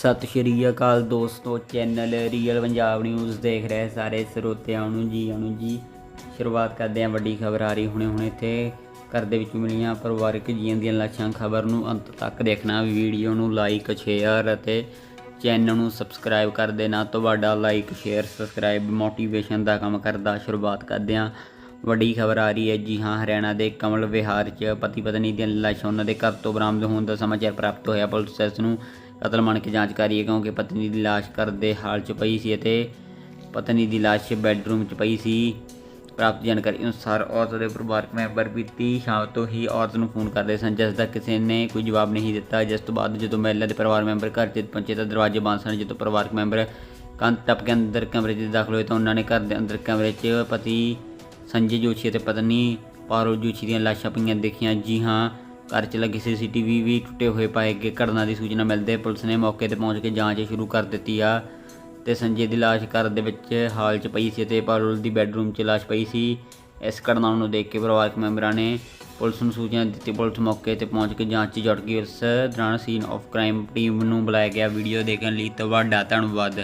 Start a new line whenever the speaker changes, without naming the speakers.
ਸਤਿ ਸ਼੍ਰੀ ਅਕਾਲ ਦੋਸਤੋ, channel real Punjab news ਦੇਖ ਰਹੇ ਸਾਰੇ ਸਰੋਤਿਆਂ ਨੂੰ ਜੀ ਆਇਆਂ ਜੀ। ਸ਼ੁਰੂਆਤ ਕਰਦੇ ਹਾਂ ਵੱਡੀ ਖਬਰ ਆ ਰਹੀ ਹੁਣੇ ਹੁਣੇ ਇੱਥੇ। ਘਰ ਦੇ ਵਿੱਚ ਮਿਲੀਆਂ ਪਰਿਵਾਰਕ ਜੀਆਂ ਦੀਆਂ ਲਾਸ਼ਾਂ। ਖਬਰ ਨੂੰ ਅੰਤ ਤੱਕ ਦੇਖਣਾ, ਵੀਡੀਓ ਨੂੰ ਲਾਈਕ ਸ਼ੇਅਰ ਅਤੇ ਚੈਨਲ ਨੂੰ ਸਬਸਕ੍ਰਾਈਬ ਕਰ ਦੇਣਾ। ਤੁਹਾਡਾ ਲਾਈਕ ਸ਼ੇਅਰ ਸਬਸਕ੍ਰਾਈਬ ਮੋਟੀਵੇਸ਼ਨ ਦਾ ਕੰਮ ਕਰਦਾ। ਸ਼ੁਰੂਆਤ ਕਰਦੇ ਹਾਂ। ਵੱਡੀ ਖਬਰ ਆ ਰਹੀ ਹੈ ਜੀ ਹਾਂ, ਹਰਿਆਣਾ ਦੇ ਕਮਲ ਵਿਹਾਰ 'ਚ ਪਤੀ ਪਤਨੀ ਦੀਆਂ ਲਾਸ਼ਾਂ ਉਹਨਾਂ ਦੇ ਘਰ ਤੋਂ ਬਰਾਮਦ ਹੋਣ ਦਾ ਸਮਾਚਾਰ ਪ੍ਰਾਪਤ ਹੋਇਆ। ਪੁਲਿਸ ਨੂੰ ਕਤਲ ਮੰਨ ਕੇ ਜਾਂਚ ਕਰ ਕਿਉਂਕਿ ਪਤਨੀ ਦੀ ਲਾਸ਼ ਘਰ ਦੇ ਹਾਲ 'ਚ ਪਈ ਸੀ ਅਤੇ ਪਤਨੀ ਦੀ ਲਾਸ਼ ਬੈੱਡਰੂਮ 'ਚ ਪਈ ਸੀ। ਪ੍ਰਾਪਤ ਜਾਣਕਾਰੀ ਅਨੁਸਾਰ ਔਰਤ ਦੇ ਪਰਿਵਾਰਕ ਮੈਂਬਰ ਬੀਤੀ ਸ਼ਾਮ ਤੋਂ ਹੀ ਔਰਤ ਨੂੰ ਫੋਨ ਕਰਦੇ ਸਨ, ਜਿਸ ਦਾ ਕਿਸੇ ਨੇ ਕੋਈ ਜਵਾਬ ਨਹੀਂ ਦਿੱਤਾ। ਜਿਸ ਤੋਂ ਬਾਅਦ ਜਦੋਂ ਮਹਿਲਾ ਦੇ ਪਰਿਵਾਰ ਮੈਂਬਰ ਘਰ 'ਚ ਪਹੁੰਚੇ ਤਾਂ ਦਰਵਾਜ਼ੇ ਬੰਦ ਸਨ। ਜਦੋਂ ਪਰਿਵਾਰਕ ਮੈਂਬਰ ਕੰਧ ਟੱਪ ਕੇ ਅੰਦਰ ਕਮਰੇ 'ਚ ਦਾਖਲ ਹੋਏ ਤਾਂ ਉਹਨਾਂ ਨੇ ਘਰ ਦੇ ਅੰਦਰ ਕਮਰੇ 'ਚ ਪਤੀ ਸੰਜੇ ਜੋਸ਼ੀ ਅਤੇ ਪਤਨੀ ਪਾਰੋ ਜੋਸ਼ੀ ਦੀਆਂ ਲਾਸ਼ਾਂ ਪਈਆਂ ਦੇਖੀਆਂ। ਜੀ ਹਾਂ ਘਰ 'ਚ ਲੱਗੇ ਸੀਸੀਟੀਵੀ ਵੀ ਟੁੱਟੇ ਹੋਏ ਪਾਏ ਗਏ ਘਟਨਾ ਦੀ ਸੂਚਨਾ ਮਿਲਦੇ ਪੁਲਿਸ ਨੇ ਮੌਕੇ ਤੇ ਪਹੁੰਚ ਕੇ ਜਾਂਚ ਸ਼ੁਰੂ ਕਰ ਦਿੱਤੀ ਆ ਤੇ ਸੰਜੇ ਦੀ ਲਾਸ਼ ਘਰ ਦੇ ਵਿੱਚ ਹਾਲ 'ਚ ਪਈ ਸੀ ਤੇ ਪਾਰੁਲ ਦੀ ਬੈੱਡਰੂਮ 'ਚ ਲਾਸ਼ ਪਈ ਸੀ। ਇਸ ਘਟਨਾ ਨੂੰ ਦੇਖ ਕੇ ਪਰਿਵਾਰਕ ਮੈਂਬਰਾਂ ਨੇ ਪੁਲਿਸ ਨੂੰ ਸੂਚਨਾ ਦਿੱਤੀ। ਪੁਲਿਸ ਮੌਕੇ ਤੇ ਪਹੁੰਚ ਕੇ ਜਾਂਚ 'ਚ ਜੁਟ ਗਈ। ਉਸ ਦੌਰਾਨ ਸੀਨ ਆਫ ਕ੍ਰਾਈਮ ਟੀਮ ਨੂੰ ਬੁਲਾਇਆ ਗਿਆ। ਵੀਡੀਓ ਦੇਖਣ ਲਈ ਤੁਹਾਡਾ ਧੰਨਵਾਦ।